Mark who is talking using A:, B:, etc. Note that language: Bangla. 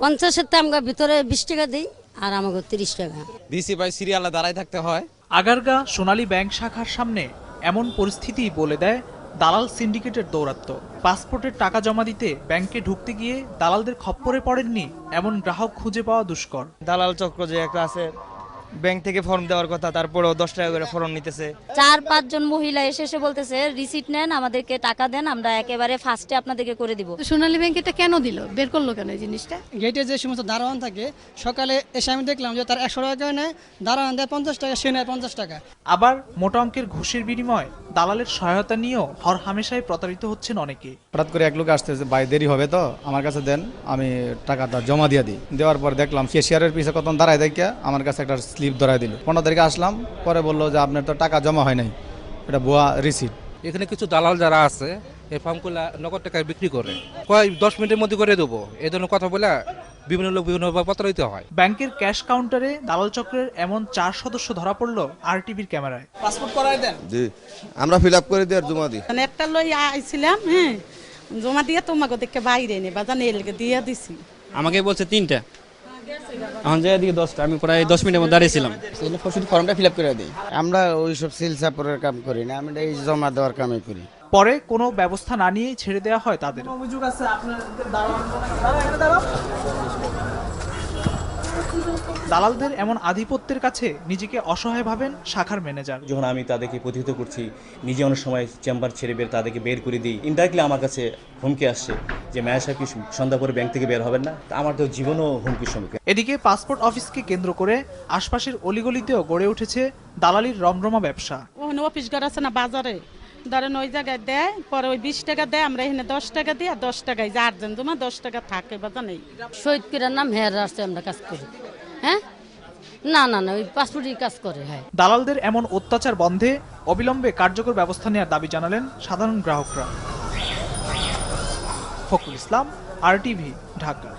A: পঞ্চাশের তো আমরা ভিতরে বিশ টাকা দিই আর আমাকে তিরিশ টাকা।
B: ডিসি বাই সিরিয়ালে দাঁড়ায় থাকতে হয়।
C: আগারগা সোনালী ব্যাংক শাখার সামনে এমন পরিস্থিতি বলে দেয় দালাল সিন্ডিকেটের দৌরাত্ম্য পাসপোর্টের টাকা জমা দিতে ব্যাংকে ঢুকতে গিয়ে দালালদের খপ্পরে পড়েননি এমন গ্রাহক খুঁজে পাওয়া দুষ্কর।
D: দালাল চক্র যে একটা আছে ব্যাংক থেকে ফর্ম দেওয়ার কথা তারপরেও দশ টাকা করে ফর্ম নিতেছে।
E: চার পাঁচজন মহিলা এসে এসে বলতেছে রিসিট নেন আমাদেরকে টাকা দেন আমরা একেবারে ফার্স্টে আপনাদেরকে করে দিব।
F: সোনালী ব্যাংক এটা কেন দিল? বের করল কেন এই জিনিসটা?
G: গেটে যে সমস্ত দারোয়ান থাকে সকালে এসে আমি দেখলাম যে তার একশো টাকা নেয় দারোয়ান দেয় পঞ্চাশ টাকা সে নেয় পঞ্চাশ টাকা।
C: আবার মোটা অঙ্কের ঘুষের বিনিময়ে দালালের সহায়তা নিয়েও হর হামেশাই প্রতারিত হচ্ছেন অনেকে।
H: হঠাৎ করে এক লোক আসতেছে ভাই দেরি হবে তো আমার কাছে দেন আমি টাকাটা জমা দিয়ে দিই। দেওয়ার পর দেখলাম কেশিয়ারের পিছে কত দাঁড়ায় দেখে আমার কাছে একটা স্লিপ ধরায় দিল। পনেরো তারিখে আসলাম পরে বলল যে আপনার তো টাকা জমা হয় নাই এটা ভুয়া রিসিট
B: এখানে কিছু দালাল যারা আছে এই ফার্মগুলা নগদ টাকায় বিক্রি করে। কয় দশ মিনিটের মধ্যে করে দেবো। এই ধরনের কথা বলে বিভিন্ন লোক বিভিন্নভাবে প্রতারিত হয়।
C: ব্যাংকের ক্যাশ কাউন্টারে দালাল চক্রের এমন চার সদস্য ধরা পড়ল আরটিভির ক্যামেরায়।
D: পাসপোর্ট করাই দেন?
I: জি আমরা ফিল আপ করে দিই আর জমা দিই।
F: মানে একটা লই আইছিলাম হ্যাঁ জমা দিয়ে তোমাকে দেখে বাইরে নে বাজান এলকে দিয়ে দিছি।
J: আমাকে বলছে তিনটা। এখন জায়গা দিকে দশটা আমি প্রায় দশ মিনিটের মধ্যে দাঁড়িয়েছিলাম।
D: শুধু ফর্মটা ফিল আপ করে দিই।
I: আমরা ওইসব সিল সাপোর্টের কাম করি না আমরা এই জমা দেওয়ার কামই করি।
C: পরে কোনো ব্যবস্থা না নিয়ে ছেড়ে দেওয়া হয় তাদের।
D: অভিযোগ আছে?
C: দালালদের এমন আধিপত্যের কাছে নিজেকে অসহায় ভাবেন শাখার ম্যানেজার।
J: যখন আমি তাদেরকে প্রতিহিত করছি নিজে অনেক সময় চেম্বার ছেড়ে বের তাদেরকে বের করে দিই ইনডাইরেক্টলি আমার কাছে হুমকি আসছে যে ম্যানেজার সাহেব কি সন্ধ্যা করে ব্যাংক থেকে বের হবেন না? তা আমার তো জীবনও হুমকির সম্মুখীন।
C: এদিকে পাসপোর্ট অফিসকে কেন্দ্র করে আশপাশের অলিগলিতেও গড়ে উঠেছে দালালির রমরমা ব্যবসা।
F: ওখানে অফিস ঘর আছে না বাজারে? ধরেন ওই জায়গায় দেয় পরে ওই বিশ টাকা দেয় আমরা এখানে দশ টাকা দিই আর দশ টাকায় যে আটজন জমা দশ টাকা থাকে বাজান এই
A: শহীদ কিরার নাম হেয়ার রাস্তায় আমরা কাজ করি। হ্যাঁ? না না না ওই পাসপোর্টই কাজ করে হ্যাঁ।
C: দালালদের এমন অত্যাচার বন্ধে অবিলম্বে কার্যকর ব্যবস্থা নেওয়ার দাবি জানালেন সাধারণ গ্রাহকরা। ফখরুল ইসলাম আরটিভি ঢাকা।